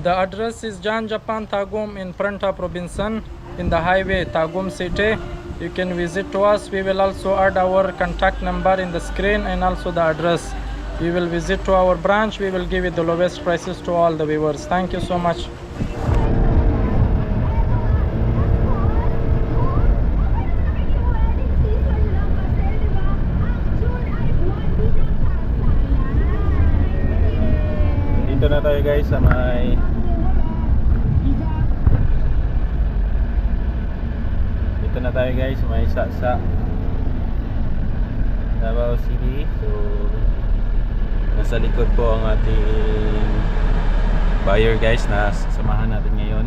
The address is Jan Japan Tagum in Pranta Robinson in the highway Tagum City. You can visit to us. We will also add our contact number in the screen and also the address. We will visit to our branch. We will give you the lowest prices to all the viewers. Thank you so much. Tayo guys sa may Dito na tayo guys. Sa may Saksa Davao City. So Nasa likod po ang ating buyer guys na sasamahan natin ngayon.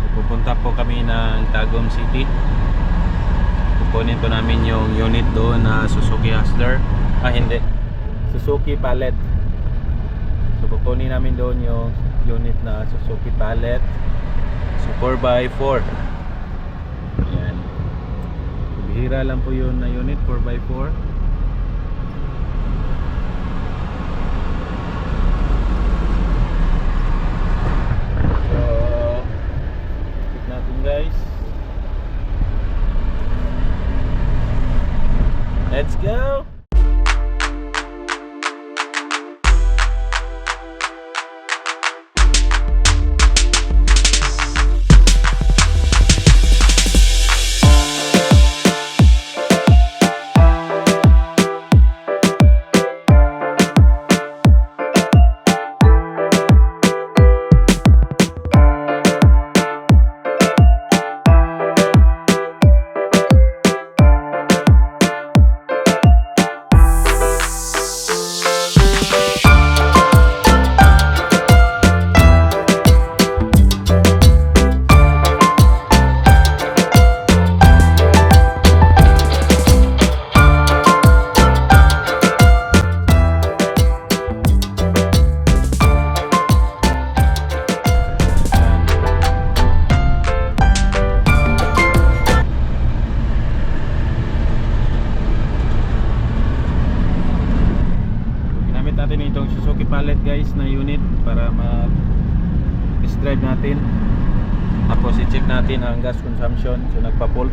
So pupunta po kami ng Tagum City. Kukunin po namin yung unit doon na Suzuki Hustler. Ah hindi. Suzuki Palette So kukunin namin doon yung unit na Suzuki pallet. So 4x4. Ayan. Bihira lang po yun na unit 4x4.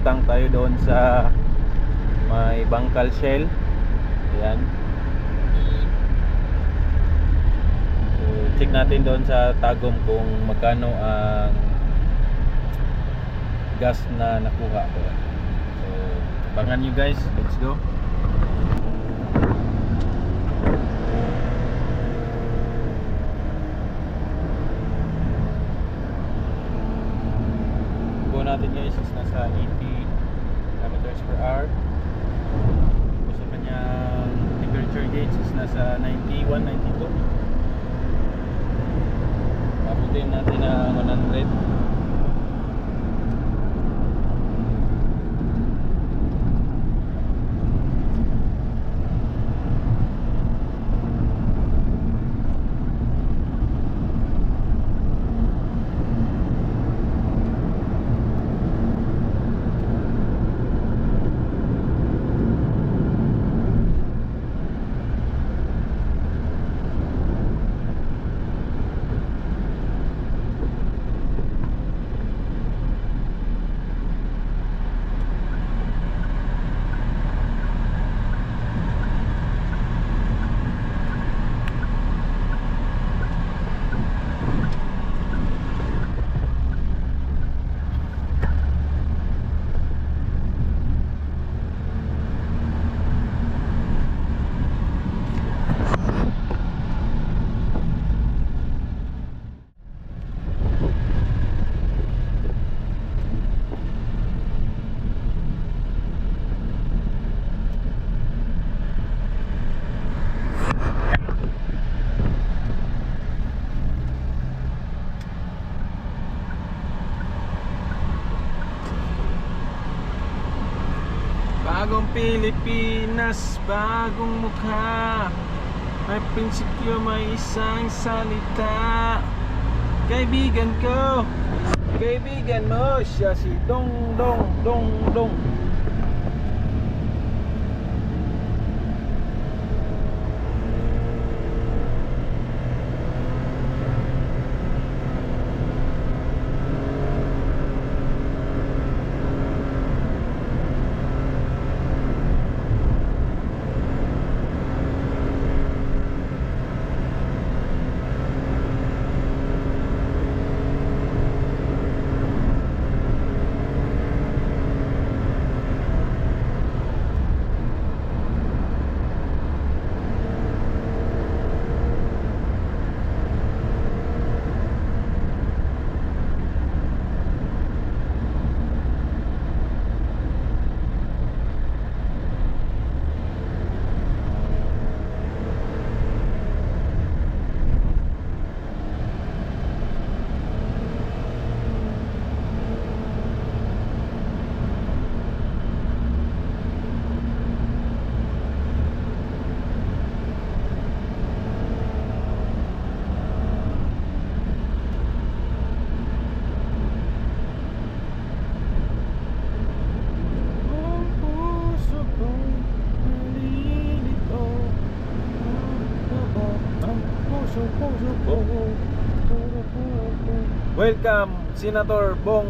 Nagpa-full tank tayo doon sa may Bangkal Shell. Ayan. So check natin doon sa Tagum kung magkano ang gas na nakuha ko. So abangan nyo guys. Let's. Go natin guys is nasa 80 kilometers per hour. Tapos sa kanyang temperature gauge is nasa 91, 92. Abutin natin na 100. Bagong Pilipinas, bagong mukha. May prinsipyo, may isang salita. Kaibigan ko Kaibigan mo, siya si Dong Dong Dong Dong Welcome, Senator Bong.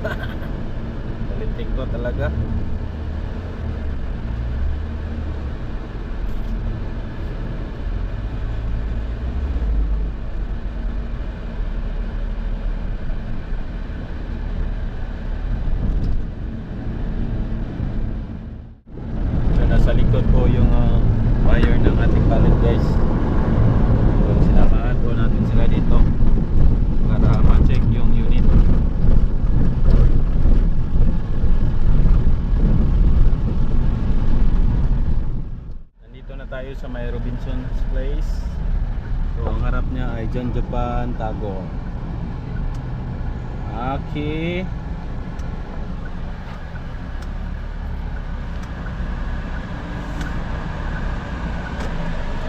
Kalitik ko talaga. So, nasa likod po yung uh, wire ng ating pallet guys. So, sinamahan po natin sila dito para ma-check yung unit. Nandito na tayo sa may Robinson's Place. So, ang harap niya ay John Japan Tago. Aki.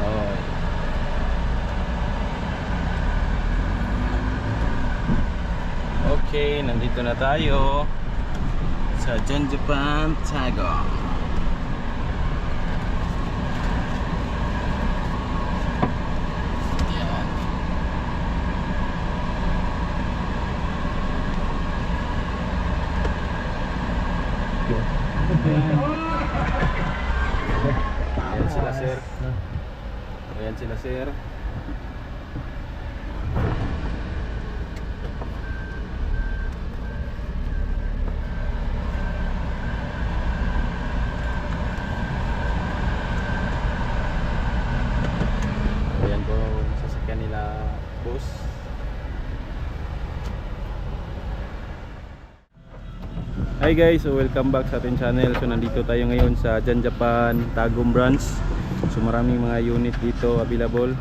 Oh. Okay, nandito na tayo sa John Japan Tago. Yan. Ayan sila sir. Ayan sila sir. Ayan po ang sasakyan nila boss. Hi guys, so welcome back sa ating channel. So nandito tayo ngayon sa Jan Japan Tagum branch. So maraming mga unit dito available.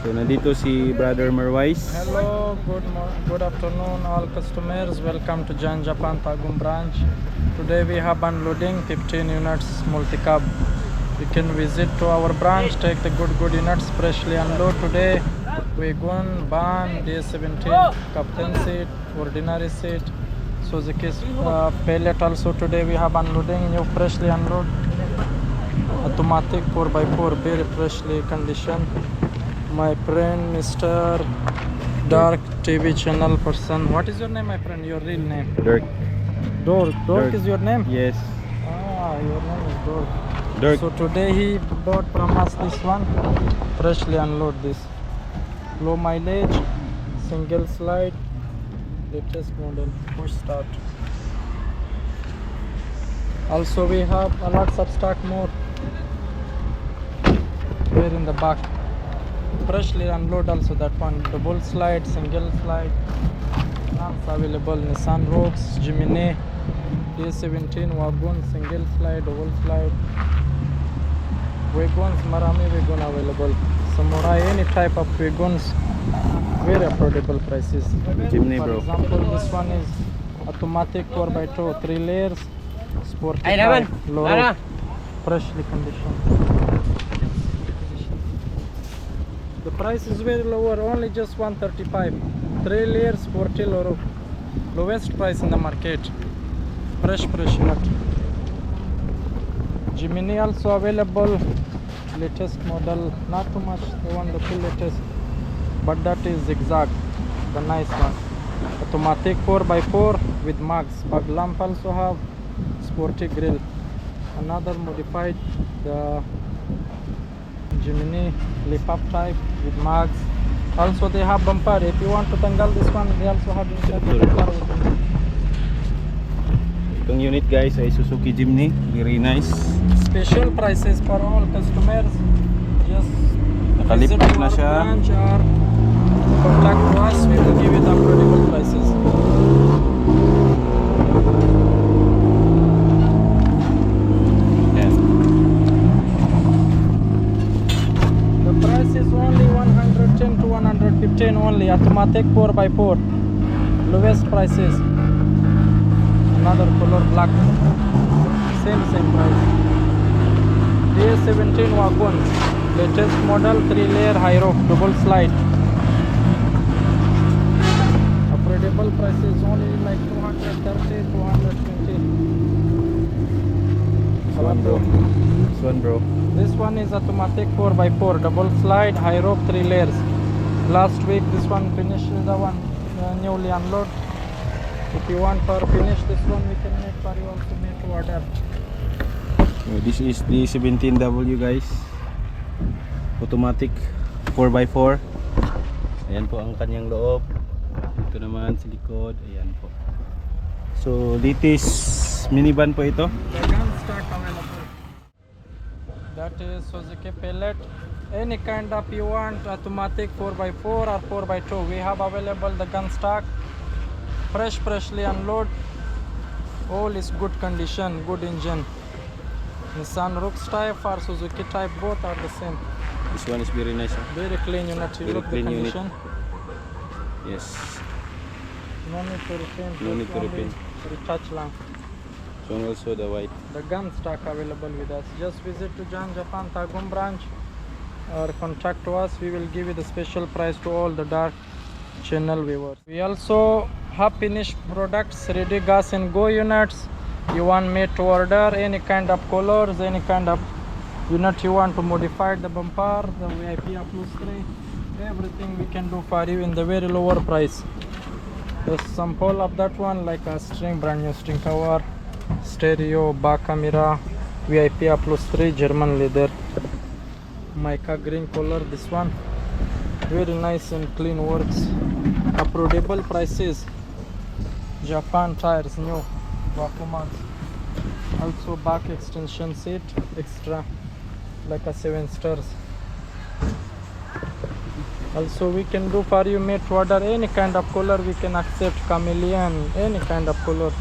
So nandito si Brother Merwise. Hello, good good afternoon all customers. Welcome to Jan Japan Tagum branch. Today we have unloading 15 units multi-cab. You can visit to our branch, take the good good units freshly unload today. Wagon, van, D17, captain seat, ordinary seat, Suzuki uh, pallet also today we have unloading new freshly unload. Automatic 4x4 very freshly condition. My friend Mr. Dark TV channel person. What is your name my friend? Your real name? Dirk. Dork. Dork Dirk. is your name? Yes. Ah, your name is Dork. Dirk. So today he bought from us this one. Freshly unload this. Low mileage, single slide, latest model, push start. Also we have a lots of stock more. Here in the back. Freshly unload also that one. Double slide, single slide. Plans available Nissan Rocks, Gemini, D17 wagon, single slide, double slide. Wagons, marami wagon available. Samurai, any type of wagons, very affordable prices. Jimny, For bro. example, this one is automatic 4x2, 3 layers, sporty Ay, naman. type, low Ano? roof, freshly conditioned. The price is very lower, only just 135. 3 layers, 40 low roof. Lowest price in the market. Fresh, fresh unit. Gemini also available. Latest model, not too much. The one the full latest, but that is zigzag, the nice one. Automatic 4x4 with mags. Bug lamp also have sporty grill. Another modified the Gemini lip up type with mags. Also they have bumper. If you want to tanggal this one, they also have inside the Sorry. bumper. Itong unit guys ay Suzuki Jimny. Very nice. Special prices for all customers. Just to na siya. branch or contact us. We will give the affordable prices. The price is only 110 to 115 only. Automatic 4x4. Lowest prices. Another color black. Same same price. DS17 wagon. Latest model 3 layer high roof double slide. Prices only like 230 220. This one bro. This one bro. This one is automatic 4x4 double slide high rope three layers. Last week this one finished the one uh, newly unload. If you want for finish this one we can make for you also make to. So, this is the 17W guys. Automatic 4x4. Ayan po ang kanyang loob. Ito naman sa likod. Ayan po. So, Litis minivan po ito. That is Suzuki pellet. Any kind of you want automatic 4x4 or 4x2 we have available the gun stock. Fresh freshly unload. All is good condition, good engine. Nissan Rooks type or Suzuki type both are the same. This one is very nice. huh? Very clean unit. Very look clean the unit. condition. Yes. No need to repaint. No need to repaint. Retouch lang. So also the white. The gun stock available with us. Just visit to Jan Japan Tagum branch or contact to us. We will give you the special price to all the dark channel viewers. We also have finished products, ready gas and go units. You want me to order any kind of colors, any kind of unit you want to modify the bumper, the VIP plus 3, everything we can do for you in the very lower price. The sample of that one like a string, brand new string cover, stereo, back camera, VIP A plus 3 German leather, mica green color. This one very nice and clean works. Affordable prices. Japan tires new Wakumans. Also back extension seat extra like a 7 stars. Also we can do for you to order any kind of color we can accept chameleon any kind of color.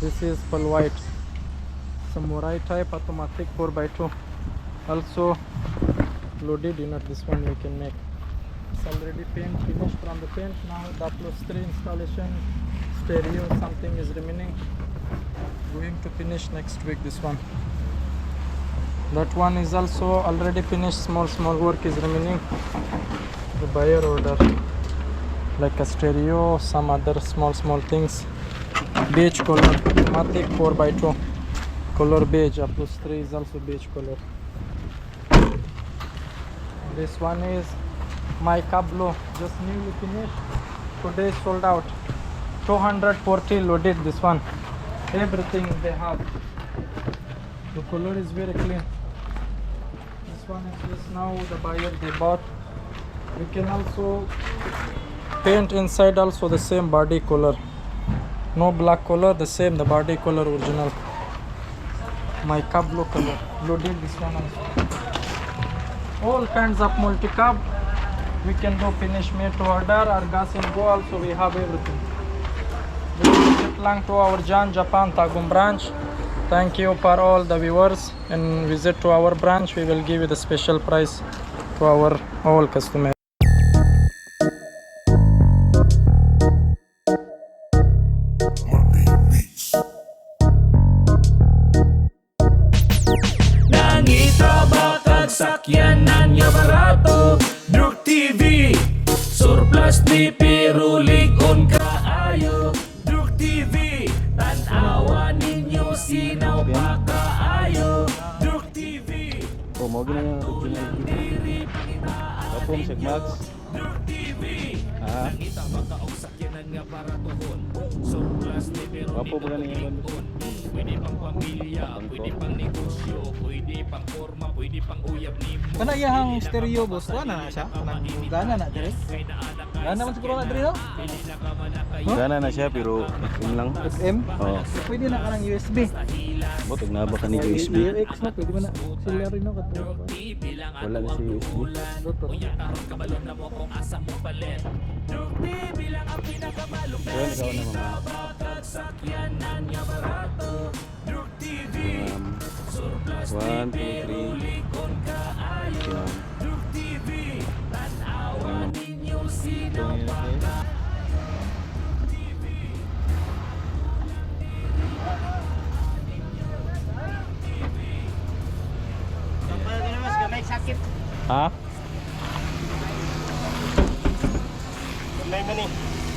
This is full white. Samurai type automatic 4x2 also loaded unit this one we can make. It's already paint finished from the paint. Now the plus 3 installation. Stereo something is remaining. Going to finish next week this one that one is also already finished. Small small work is remaining. The buyer order. Like a stereo some other small small things. Beige color. Automatic 4x2 color beige. A plus 3 is also beige color. This one is my cablo just newly finished. Today sold out. 240 loaded this one. Everything they have. The color is very clean one is just now the buyer they bought. We can also paint inside also the same body color. No black color the same the body color original. Mica blue color. Loaded this one also. All kinds of multi cab we can do finish made to order. Or gas and go also. We have everything. Visit lang to our Jan Japan Tagum branch thank you for all the viewers. And visit to our branch we will give you the special price to our all customers pirulig Wapo ba ganing yung Pwede pang pamilya, pwede pang negosyo, pwede pang forma, pwede pang uyab ni Kana iyahang stereo boss. wala na siya. Kanang gana na dire. Gana man siguro na dire no? Gana na siya pero yun lang. FM. Oh, Pwede na kanang USB. botog na ba ka ni USB? UX na pwede man na. Sila rin no kadto. Wala na si USB. Yan, ikaw na mga. Um, one, two, three. Yan. Ito yun, okay. Ha?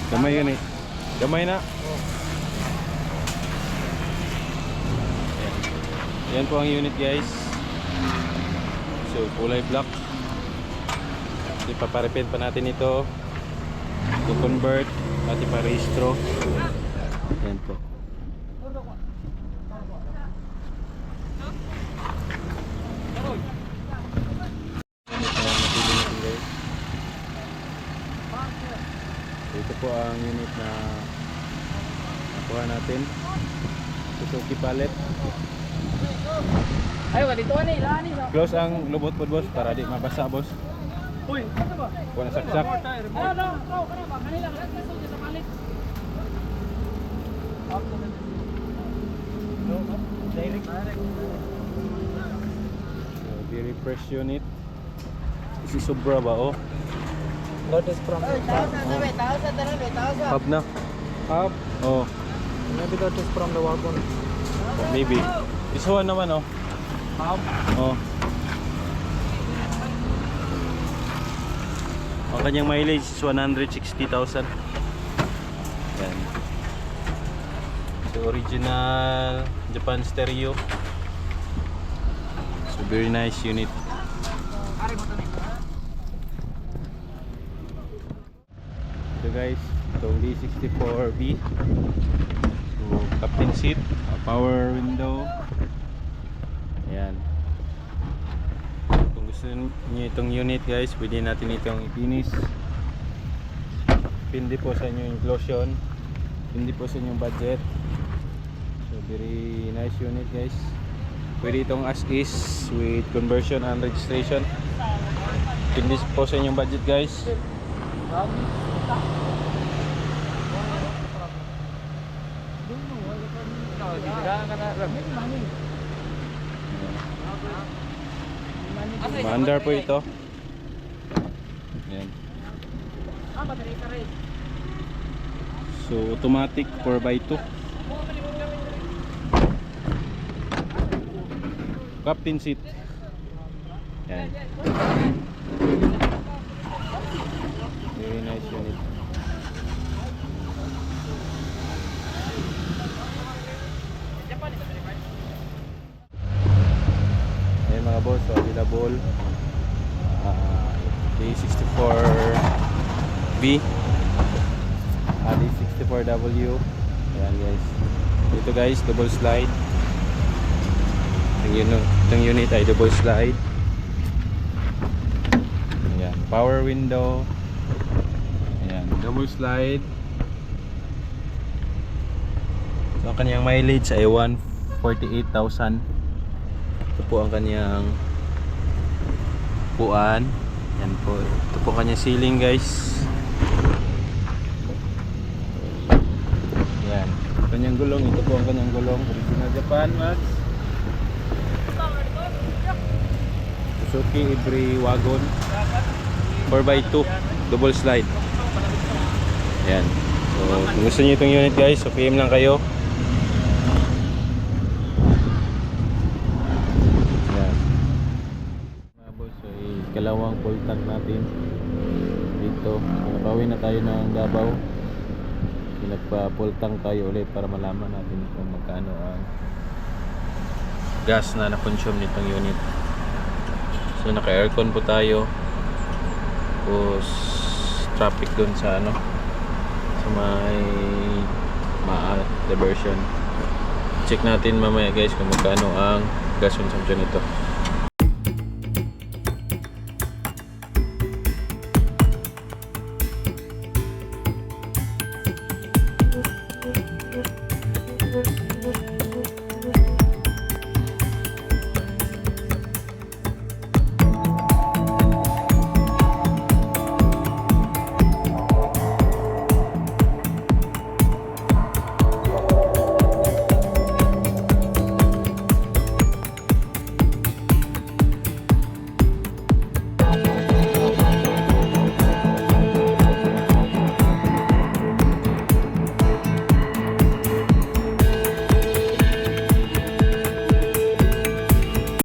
Gamay gani. Gamay na. Yan po ang unit guys. So kulay black. Ipaparepent pa natin ito. To convert at iparehistro. Yan po. Ito po ang unit na nakuha natin. Suzuki pallet. Ayo, dito ni, ilan ni. Close ang lubot po boss para di mabasa boss. Uy, ano ba? Na saksak. Ano, no, no, kana ba? Kanila, kanila sa palit. Direct. So, very fresh unit. Isi sobra ba oh? That is from the Hub na. Up. Oh, Maybe that is from the wagon. maybe. This one naman oh. Up. Oh. Ang kanyang mileage is 160,000. Yan. So original Japan stereo. So very nice unit. So guys, itong D64B. So captain seat, power window. Ayan. Kung gusto niyo itong unit guys, pwede natin itong ipinis. Pindi po sa inyo inclusion. Pindi po sa inyong budget. So very nice unit guys. Pwede itong as is with conversion and registration. Pindi po sa inyong budget guys. Maandar po ito. Yan. So automatic 4x2. Captain seat. Yan. Very nice unit. Boss, so available. Uh, D64B. Uh, D64W. Ayan guys. Dito guys, double slide. Itong, unit, itong unit ay double slide. Ayan, power window. Ayan, double slide. So, ang kanyang mileage ay 148,000. Ito po ang kanyang puan. Yan po. Ito po kanyang ceiling guys. Yan. Kanyang gulong. Ito po ang kanyang gulong. Original Japan Max. Suzuki Ibri Wagon 4x2 double slide yan so kung gusto niyo itong unit guys so PM lang kayo yan mga boss so ikalawang full tank natin dito so napawin na tayo ng Davao so, nagpa full tank tayo ulit para malaman natin kung magkano ang gas na na-consume nitong unit So naka aircon po tayo. Tapos traffic dun sa ano sa may maa diversion. Check natin mamaya guys kung magkano ang gas consumption nito.